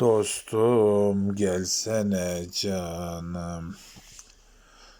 Dostum, gelsene canım.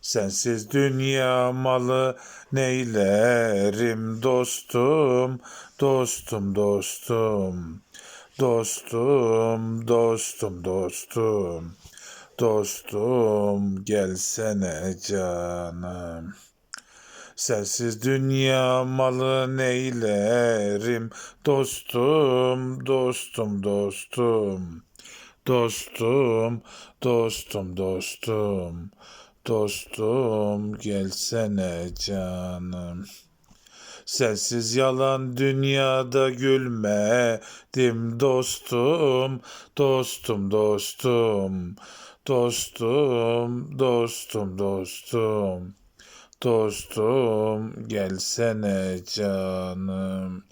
Sensiz dünya malı neylerim dostum, dostum, dostum. Dostum, dostum, dostum. Dostum, gelsene canım. Sensiz dünya malı neylerim dostum, dostum, dostum. Dostum, dostum, dostum. Dostum, gelsene canım. Sensiz yalan dünyada gülmedim dostum, dostum, dostum. Dostum, dostum, dostum. Dostum gelsene canım.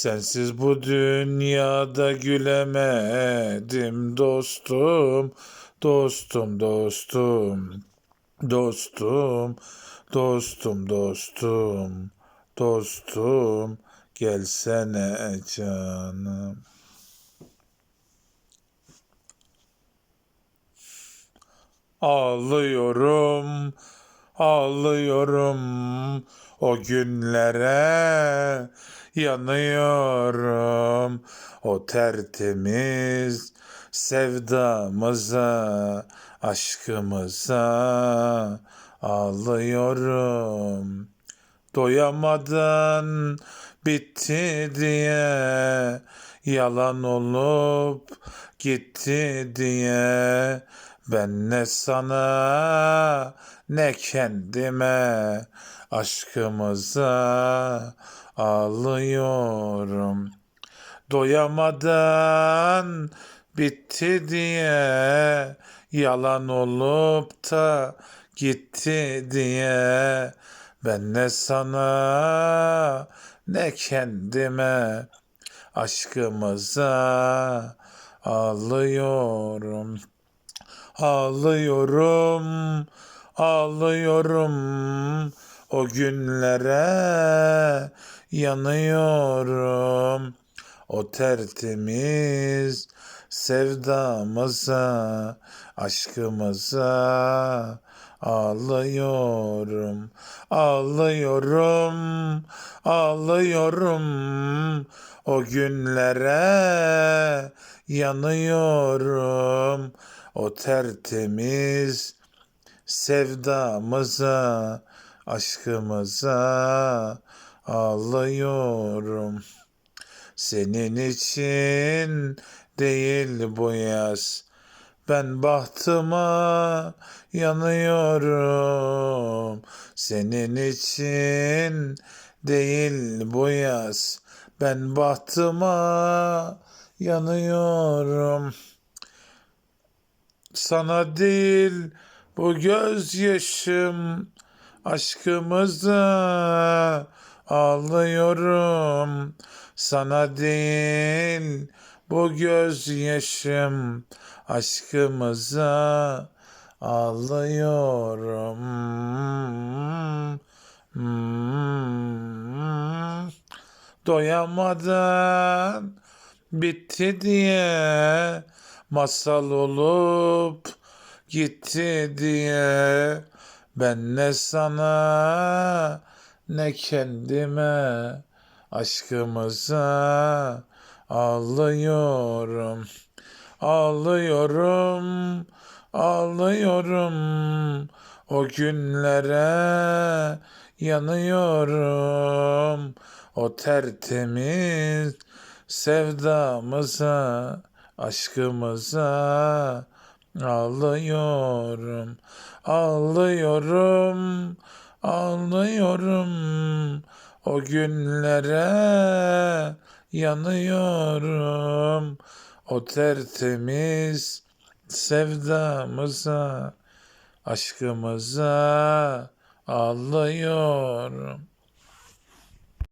Sensiz bu dünyada gülemedim dostum. Dostum, dostum. Dostum, dostum, dostum. Dostum gelsene canım. Ağlıyorum, ağlıyorum o günlere yanıyorum. O tertemiz sevdamıza aşkımıza ağlıyorum. Doyamadan bitti diye yalan olup gitti diye ben ne sana ne kendime aşkımıza ağlıyorum. Doyamadan bitti diye yalan olup da gitti diye ben ne sana ne kendime aşkımıza ağlıyorum. Ağlıyorum, ağlıyorum o günlere yanıyorum. O tertemiz sevdamıza, aşkımıza ağlıyorum. Ağlıyorum, ağlıyorum o günlere yanıyorum. O tertemiz sevdamıza, aşkımıza ağlıyorum. Senin için değil bu yaz. Ben bahtıma yanıyorum. Senin için değil bu yaz. Ben bahtıma yanıyorum. Sana değil bu gözyaşım aşkımıza ağlıyorum. Sana değil bu gözyaşım aşkımıza ağlıyorum. Hmm. Doyamadan bitti diye masal olup gitti diye ben ne sana ne kendime aşkımıza ağlıyorum. Ağlıyorum ağlıyorum. O günlere yanıyorum. O tertemiz sevdamıza aşkımıza ağlıyorum. Ağlıyorum ağlıyorum o günlere yanıyorum o tertemiz sevdamıza, aşkımıza ağlıyorum.